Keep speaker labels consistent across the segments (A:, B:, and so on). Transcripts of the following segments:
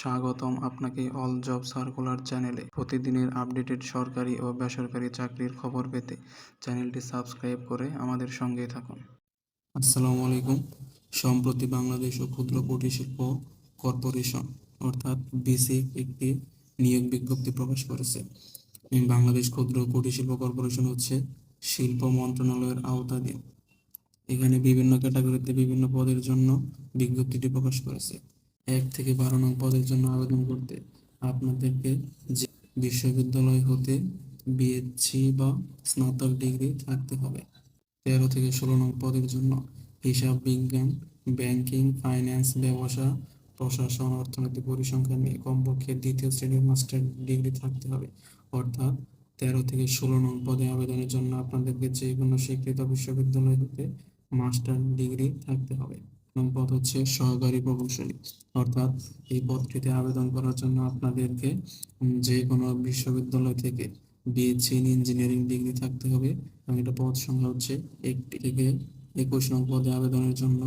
A: স্বাগতম আপনাকে all job circular চ্যানেলে। প্রতিদিনের আপডেটেড সরকারি ও বেসরকারি চাকরির খবর পেতে চ্যানেলটি সাবস্ক্রাইব করে আমাদের সঙ্গেই থাকুন। আসসালামু আলাইকুম। সম্প্রতি বাংলাদেশ ও ক্ষুদ্র কুটির শিল্প কর্পোরেশন, অর্থাৎ বিসিক একটি নিয়োগ বিজ্ঞপ্তি প্রকাশ করেছে। বাংলাদেশ ক্ষুদ্র কুটির শিল্প কর্পোরেশন হচ্ছে শিল্প মন্ত্রণালয়ের আওতাধীন। এখানে বিভিন্ন ক্যাটাগরিতে বিভিন্ন পদের জন্য বিজ্ঞপ্তিটি প্রকাশ করেছে। এক থেকে বারো নং পদের জন্য আবেদন করতে আপনাদেরকে যে বিশ্ববিদ্যালয় হতে বিএসসি বা স্নাতক ডিগ্রি থাকতে হবে। তেরো থেকে ষোলো নং পদের জন্য হিসাব বিজ্ঞান, ব্যাংকিং, ফাইন্যান্স, ব্যবসা, প্রশাসন অর্থনীতি পরিসংখ্যান নিয়ে কমপক্ষে দ্বিতীয় শ্রেণির মাস্টার ডিগ্রি থাকতে হবে। অর্থাৎ তেরো থেকে ষোলো নং পদে আবেদনের জন্য আপনাদেরকে যে কোনো স্বীকৃত বিশ্ববিদ্যালয় হতে মাস্টার ডিগ্রি থাকতে হবে। নং পদ হচ্ছে সহকারী প্রকৌশলী। অর্থাৎ এই পদটিতে আবেদন করার জন্য আপনাদেরকে যে কোনো বিশ্ববিদ্যালয় থেকে বিএসসি ইন ইঞ্জিনিয়ারিং ডিগ্রি থাকতে হবে এবং এটা পদ সংখ্যা হচ্ছে একটি থেকে একুশ নং পদে আবেদনের জন্য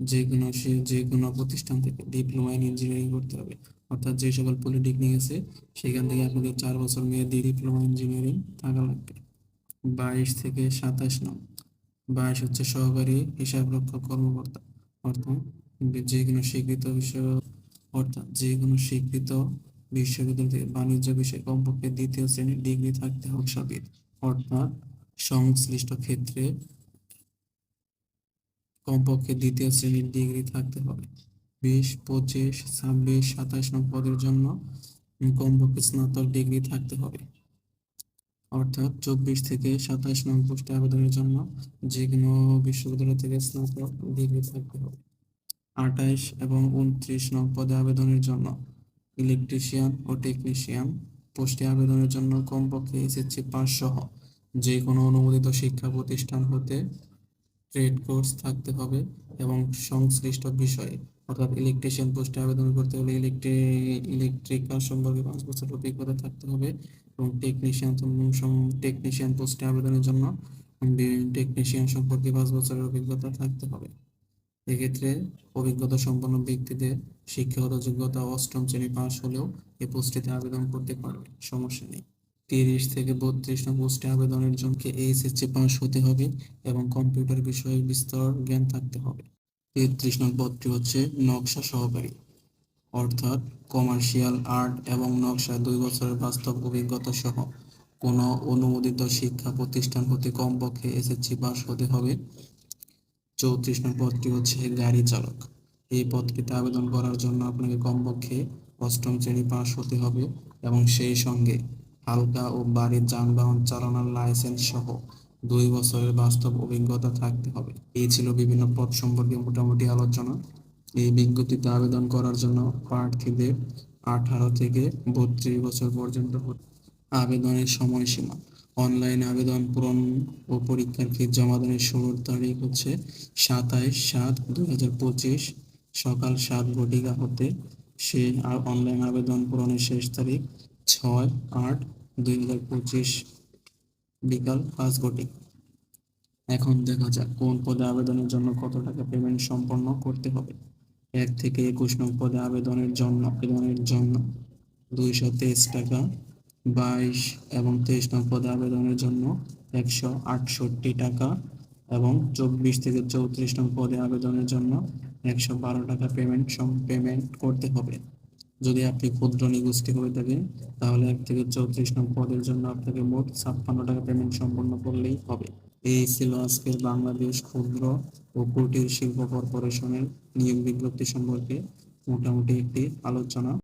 A: যে কোনো সে, যে কোনো প্রতিষ্ঠান থেকে ডিপ্লোমা ইন ইঞ্জিনিয়ারিং করতে হবে। অর্থাৎ যে সকল পলিটেকনিক আছে, সেখান থেকে আপনাদের চার বছর মেয়াদি ডিপ্লোমা ইঞ্জিনিয়ারিং থাকা লাগবে। বাইশ থেকে সাতাশ নং। বাইশ হচ্ছে সহকারী হিসাবরক্ষক কর্মকর্তা। অর্থাৎ যে কোনো স্বীকৃত বিষয় অর্থাৎ যে কোনো স্বীকৃত বিশ্ববিদ্যালয় থেকে বাণিজ্য বিষয়ে কমপক্ষে দ্বিতীয় শ্রেণির ডিগ্রি থাকতে হবে সবিত অর্থাৎ সংশ্লিষ্ট ক্ষেত্রে কমপক্ষে দ্বিতীয় শ্রেণির ডিগ্রি থাকতে হবে। বিশ, পঁচিশ, ছাব্বিশ, সাতাশ নং পদের জন্য কমপক্ষে স্নাতক ডিগ্রি থাকতে হবে। অর্থাৎ চব্বিশ থেকে সাতাশ নং পোস্টে আবেদনের জন্য যে কোনো বিশ্ববিদ্যালয় থেকে স্নাতক ডিগ্রি থাকতে হবে। আঠাইশ এবং উনত্রিশ নং পদে আবেদনের জন্য ইলেকট্রিশিয়ান ও টেকনিশিয়ান পোস্টে আবেদনের জন্য কমপক্ষে এসএসসি পাস সহ যে কোনো অনুমোদিত শিক্ষা প্রতিষ্ঠান হতে ট্রেড কোর্স থাকতে হবে এবং সংশ্লিষ্ট বিষয়ে অর্থাৎ ইলেকট্রিশিয়ান পোস্টে আবেদন করতে হলে ইলেকট্রি ইলেকট্রিক্যাল সম্পর্কে পাঁচ বছর অভিজ্ঞতা থাকতে হবে এবং টেকনিশিয়ান টেকনিশিয়ান পোস্টে আবেদনের জন্য টেকনিশিয়ান সম্পর্কে পাঁচ বছরের অভিজ্ঞতা থাকতে হবে। এক্ষেত্রে অভিজ্ঞতা সম্পন্ন ব্যক্তিদের শিক্ষাগত যোগ্যতা অষ্টম শ্রেণি পাস হলেও এই পোস্টটিতে আবেদন করতে পারবে, সমস্যা নেই। তিরিশ থেকে বত্রিশ নং পোস্টে আবেদনের জন্য এইচএসসি পাস হতে হবে এবং কম্পিউটার বিষয়ে বিস্তর জ্ঞান থাকতে হবে। তেত্রিশ নং হচ্ছে নকশা সহকারী, অর্থাৎ কমার্শিয়াল আর্ট এবং নকশা দুই বছরের বাস্তব অভিজ্ঞতা সহ কোনো অনুমোদিত শিক্ষা প্রতিষ্ঠান হতে কমপক্ষে এসএসসি পাস হতে হবে। চৌত্রিশ নং পদটি হচ্ছে গাড়ি চালক, এই পদটিতে আবেদন করার জন্য আপনাকে কমপক্ষে অষ্টম শ্রেণি পাস হতে হবে এবং সেই সঙ্গে হালকা ও বাড়ির যানবাহন চালানোর লাইসেন্স সহ দুই বছরের বাস্তব অভিজ্ঞতা থাকতে হবে। এই ছিল বিভিন্ন পদ সম্পর্কে মোটামুটি আলোচনা। এই বিজ্ঞপ্তিতে আবেদন করার জন্য প্রার্থীদের আঠারো থেকে বত্রিশ বছর পর্যন্ত আবেদনের সময়সীমা। অনলাইন আবেদন পূরণ ও পরীক্ষার ফি জমা দানের শুরুর তারিখ হচ্ছে সাতাইশ সাত দুই হাজার পঁচিশ। সকাল সাত ঘটিকা হতে সে অনলাইন আবেদন পূরণের শেষ তারিখ ছয় আট দুই হাজার পঁচিশ। বিকাল পাঁচ ঘটিকা এখন দেখা যাক কোন পদে আবেদনের জন্য কত টাকা পেমেন্ট সম্পন্ন করতে হবে। এক থেকে একুশ নং পদে আবেদনের জন্য আবেদনের জন্য দুইশো তেইশ টাকা, বাইশ এবং তেইশ নং পদে আবেদনের জন্য একশো আটষট্টি টাকা এবং চব্বিশ থেকে চৌত্রিশ নং পদে আবেদনের জন্য একশো বারো টাকা পেমেন্ট পেমেন্ট করতে হবে। যদি আপনি ক্ষুদ্র নিগোষ্ঠী হয়ে থাকেন, তাহলে এক থেকে চৌত্রিশ নং পদের জন্য আপনাকে মোট ছাপ্পান্ন টাকা পেমেন্ট সম্পন্ন করলেই হবে। এই ছিল আজকের বাংলাদেশ ক্ষুদ্র ও কুটির শিল্প কর্পোরেশনের নিয়োগ বিজ্ঞপ্তি সম্পর্কে মোটামুটি একটি আলোচনা।